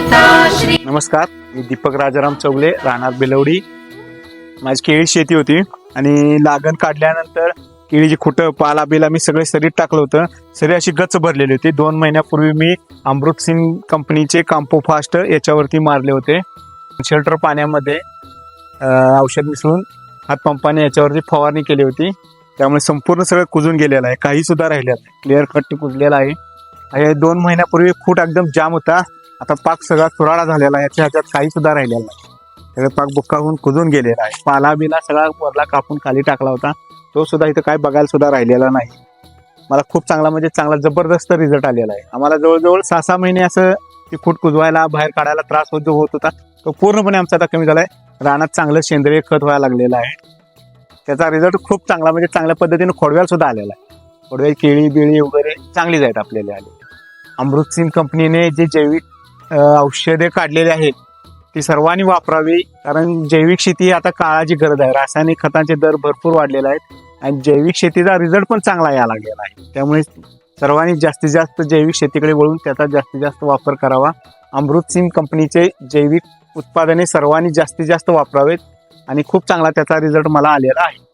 नमस्कार मी दीपक राजाराम चौगले राहणार बेलवडी. माझी केळी शेती होती आणि लागण काढल्यानंतर केळीची खुटं पाला बिला मी सगळे सरीत टाकलं होतं. सरी अशी गच भरलेली होती. दोन महिन्यापूर्वी मी अमृत सिंग कंपनीचे कांपो फास्ट याच्यावरती मारले होते. शेल्टर पाण्यामध्ये औषध मिसळून हातपंपाने याच्यावरती फवारणी केली होती. त्यामुळे संपूर्ण सगळं कुजून गेलेलं आहे. काही सुद्धा राहिलेलं आहे क्लिअर कट कुजलेला आहे. हे दोन महिन्यापूर्वी फूट एकदम जाम होता. आता पाक सगळा चुराडा झालेला आहे. याच्या ह्याच्यात काही सुद्धा राहिलेला नाही. सगळं पाक बुक्का होऊन कुजून गेलेला आहे. पाला बिला सगळा वरला कापून खाली टाकला होता. तो सुद्धा इथं काय बघायला सुद्धा राहिलेला नाही. मला खूप चांगला म्हणजे चांगला जबरदस्त रिझल्ट आलेला आहे. आम्हाला जवळजवळ सहा सहा महिने असं ती फूट कुजवायला बाहेर काढायला त्रास होत जो होत होता. तो पूर्णपणे आमचा आता कमी झाला आहे रानात चांगलं सेंद्रिय खत व्हायला लागलेलं आहे. त्याचा रिझल्ट खूप चांगला म्हणजे चांगल्या पद्धतीने खोडव्याला सुद्धा आलेला आहे. खोडव्या केळी बिळी वगैरे चांगलीच आहेत आपल्याला आली. अमृत सिंग कंपनीने जे जैविक औषधे काढलेली आहेत ती सर्वांनी वापरावी. कारण जैविक शेती ही आता काळाची गरज आहे. रासायनिक खतांचे दर भरपूर वाढलेले आहेत आणि जैविक शेतीचा रिझल्ट पण चांगला यायला लागलेला आहे. त्यामुळे सर्वांनी जास्तीत जास्त जैविक शेतीकडे वळून त्याचा जास्तीत जास्त वापर करावा. अमृत सिंग कंपनीचे जैविक उत्पादने सर्वांनी जास्तीत जास्त वापरावेत आणि खूप चांगला त्याचा रिझल्ट मला आलेला आहे.